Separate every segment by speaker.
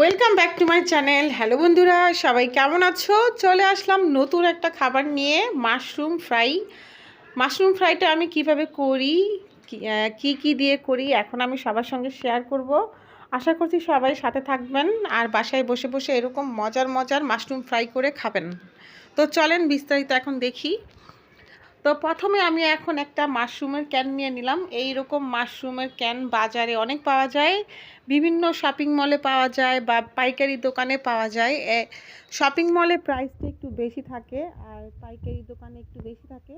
Speaker 1: Welcome back to my channel hello বন্ধুরা, সবাই কেমন আছো? চলে আসলাম নতুন একটা খাবার নিয়ে মাশরুম ফ্রাই মাশরুম ফ্রাইটা আমি কীভাবে করি, কি কি দিয়ে করি, এখন আমি সবার সঙ্গে শেয়ার করব। আশা করছি সবাই সাথে থাকবেন আর বাসায় বসে বসে এরকম মজার মজার মাশরুম ফ্রাই করে খাবেন। তো চলেন বিস্তারিত এখন দেখি। তো প্রথমে আমি এখন একটা মাশরুমের ক্যান নিয়ে নিলাম। এই রকম মাশরুমের ক্যান বাজারে অনেক পাওয়া যায়। বিভিন্ন শপিং মলে পাওয়া যায় বা পাইকারি দোকানে পাওয়া যায়। শপিং মলে প্রাইসটা একটু বেশি থাকে আর পাইকারি দোকানে একটু বেশি থাকে।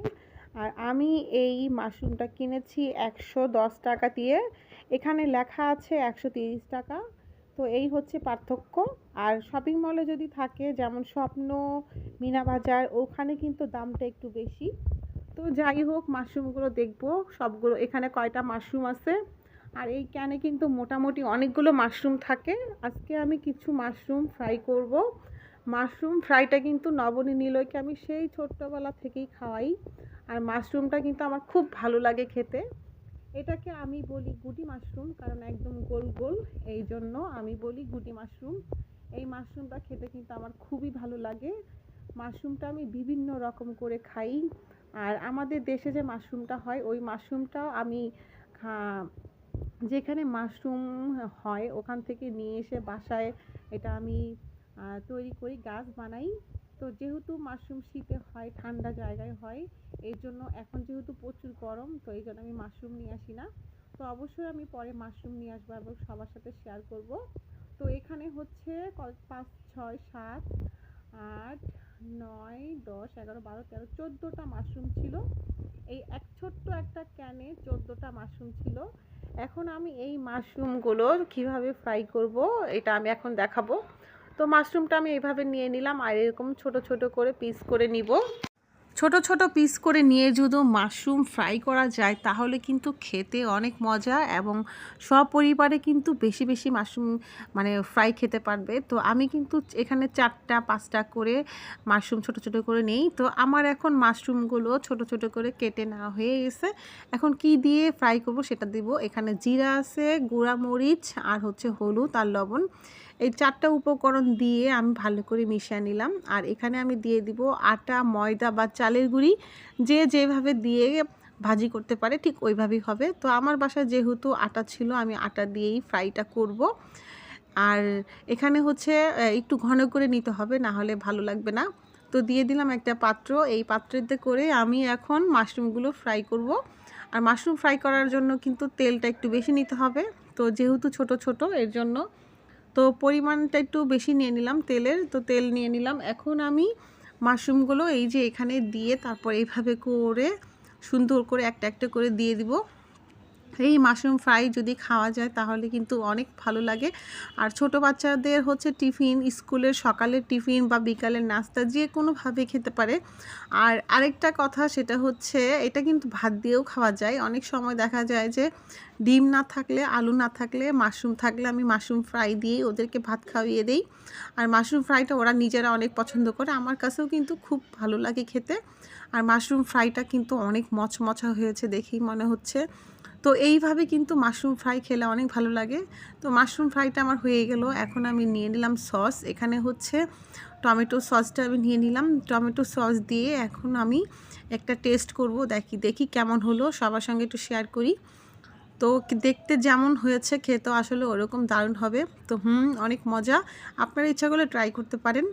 Speaker 1: আর আমি এই মাশরুমটা কিনেছি একশো দশ টাকা দিয়ে। এখানে লেখা আছে একশো তিরিশ টাকা। তো এই হচ্ছে পার্থক্য। আর শপিং মলে যদি থাকে, যেমন স্বপ্ন, মিনা বাজার, ওখানে কিন্তু দামটা একটু বেশি। তো যাই হোক, মাশরুমগুলো দেখব। সবগুলো, এখানে কয়টা মাশরুম আছে? আর এই ক্যানে কিন্তু মোটামুটি অনেকগুলো মাশরুম থাকে। আজকে আমি কিছু মাশরুম ফ্রাই করব। মাশরুম ফ্রাইটা কিন্তু নবনী নীলয়কে আমি সেই ছোট্টবেলা থেকেই খাওয়াই। আর মাশরুমটা কিন্তু আমার খুব ভালো লাগে খেতে। এটাকে আমি বলি গুটি মাশরুম, কারণ একদম গোল গোল। এই জন্য আমি বলি গুটি মাশরুম। এই মাশরুমটা খেতে কিন্তু আমার খুবই ভালো লাগে। মাশরুমটা আমি বিভিন্ন রকম করে খাই। আর আমাদের দেশে যে মাশরুমটা হয়, ওই মাশরুমটাও আমি যেখানে মাশরুম হয়, ওখান থেকে নিয়ে এসে বাসায় এটা আমি তৈরি করি, গাছ বানাই। তো যেহেতু মাশরুম শীতে হয়, ঠান্ডা জায়গায় হয় এই জন্য এখন যেহেতু প্রচুর গরম, তো এই জন্য আমি মাশরুম নিয়ে আসি না। তো অবশ্যই আমি পরে মাশরুম নিয়ে আসব এবং সবার সাথে শেয়ার করব। তো এখানে হচ্ছে পাঁচ, ছয়, সাত, আট দশ, এগারো, বারো, তেরো, চোদ্দোটা মাশরুম ছিল। এই এক ছোট্ট একটা ক্যানে চোদ্দোটা মাশরুম ছিল। এখন আমি এই মাশরুমগুলো কীভাবে ফ্রাই করব, এটা আমি এখন দেখাবো। তো মাশরুমটা আমি এইভাবে নিয়ে নিলাম, আর এরকম ছোট ছোট করে পিস করে নিব। ছোট ছোট পিস করে নিয়ে যদি মাশরুম ফ্রাই করা যায়, তাহলে কিন্তু খেতে অনেক মজা এবং সপরিবারে কিন্তু বেশি বেশি মাশরুম মানে ফ্রাই খেতে পারবে। তো আমি কিন্তু এখানে চারটা, পাঁচটা করে মাশরুম ছোট ছোট করে নেই। তো আমার এখন মাশরুমগুলো ছোট ছোট করে কেটে নেওয়া হয়ে গেছে। এখন কি দিয়ে ফ্রাই করব সেটা দিব। এখানে জিরা আছে, গুঁড়া মরিচ আর হচ্ছে হলুদ আর লবণ। এই চারটা উপকরণ দিয়ে আমি ভালো করে মিশিয়ে নিলাম। আর এখানে আমি দিয়ে দিব আটা, ময়দা বা চালের গুঁড়ি। যে যেভাবে দিয়ে ভাজি করতে পারে ঠিক ওইভাবেই হবে। তো আমার বাসায় যেহেতু আটা ছিল, আমি আটা দিয়েই ফ্রাইটা করব। আর এখানে হচ্ছে একটু ঘন করে নিতে হবে, না হলে ভালো লাগবে না। তো দিয়ে দিলাম একটা পাত্র। এই পাত্রেতে করে আমি এখন মাশরুমগুলো ফ্রাই করব। আর মাশরুম ফ্রাই করার জন্য কিন্তু তেলটা একটু বেশি নিতে হবে। তো যেহেতু ছোট ছোট, এর জন্য তো পরিমাণটা একটু বেশি নিয়ে নিলাম তেলের, তো তেল নিয়ে নিলাম। এখন আমি মাশরুমগুলো এই যে এখানে দিয়ে তারপর এইভাবে করে, সুন্দর করে একটা একটা করে দিয়ে দিব। এই মাশরুম ফ্রাই যদি খাওয়া যায় তাহলে কিন্তু অনেক ভালো লাগে। আর ছোট বাচ্চাদের হচ্ছে টিফিন, স্কুলের সকালের টিফিন বা বিকালের নাস্তা যে কোনোভাবে খেতে পারে। আর আরেকটা কথা সেটা হচ্ছে, এটা কিন্তু ভাত দিয়েও খাওয়া যায়। অনেক সময় দেখা যায় যে ডিম না থাকলে, আলু না থাকলে, মাশরুম থাকলে আমি মাশরুম ফ্রাই দিয়েই ওদেরকে ভাত খাইয়ে দেই। আর মাশরুম ফ্রাইটা ওরা নিজেরা অনেক পছন্দ করে। আমার কাছেও কিন্তু খুব ভালো লাগে খেতে। আর মাশরুম ফ্রাইটা কিন্তু অনেক মচমচা হয়েছে দেখেই মনে হচ্ছে। তো এইভাবে কিন্তু মাশরুম ফ্রাই খেলে অনেক ভালো লাগে। তো মাশরুম ফ্রাইটা আমার হয়ে গেল। এখন আমি নিয়ে নিলাম সস। এখানে হচ্ছে টমেটো সসটা আমি নিয়ে নিলাম। টমেটো সস দিয়ে এখন আমি একটা টেস্ট করব। দেখি দেখি কেমন হলো। সবার সঙ্গে একটু শেয়ার করি। তো দেখতে যেমন হয়েছে খেতেও আসলে ওরকম দারুণ হবে। তো হুম, অনেক মজা। আপনারা ইচ্ছা করলে ট্রাই করতে পারেন।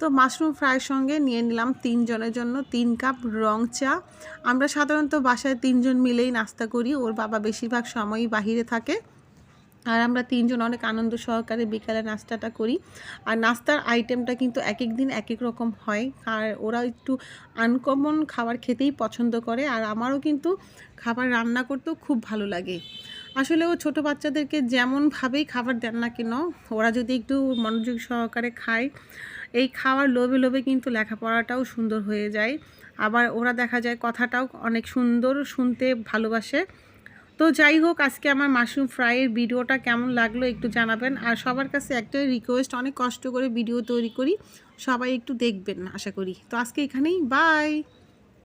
Speaker 1: তো মাশরুম ফ্রাইয়ের সঙ্গে নিয়ে নিলাম তিনজনের জন্য তিন কাপ রং চা। আমরা সাধারণত বাসায় তিনজন মিলেই নাস্তা করি, ওর বাবা বেশিরভাগ সময়ই বাহিরে থাকে। আর আমরা তিনজন অনেক আনন্দ সহকারে বিকালে নাস্তাটা করি। আর নাস্তার আইটেমটা কিন্তু এক এক দিন এক এক রকম হয়। আর ওরা একটু আনকমন খাবার খেতেই পছন্দ করে। আর আমারও কিন্তু খাবার রান্না করতেও খুব ভালো লাগে। আসলে ও ছোটো বাচ্চাদেরকে যেমনভাবেই খাবার দেন না কেন, ওরা যদি একটু মনোযোগ সহকারে খায়, এই খাওয়ার লোভে লোভে কিন্তু লেখাপড়াটাও সুন্দর হয়ে যায়। আবার ওরা দেখা যায় কথাটাও অনেক সুন্দর, শুনতে ভালোবাসে। তো যাই হোক, আজকে আমার মাশরুম ফ্রাইয়ের ভিডিওটা কেমন লাগল একটু জানাবেন। আর সবার কাছে একটাই রিকোয়েস্ট অনেক কষ্ট করে ভিডিও তৈরি করি, সবাই একটু দেখবেন, আশা করি। তো আজকে এখানেই বাই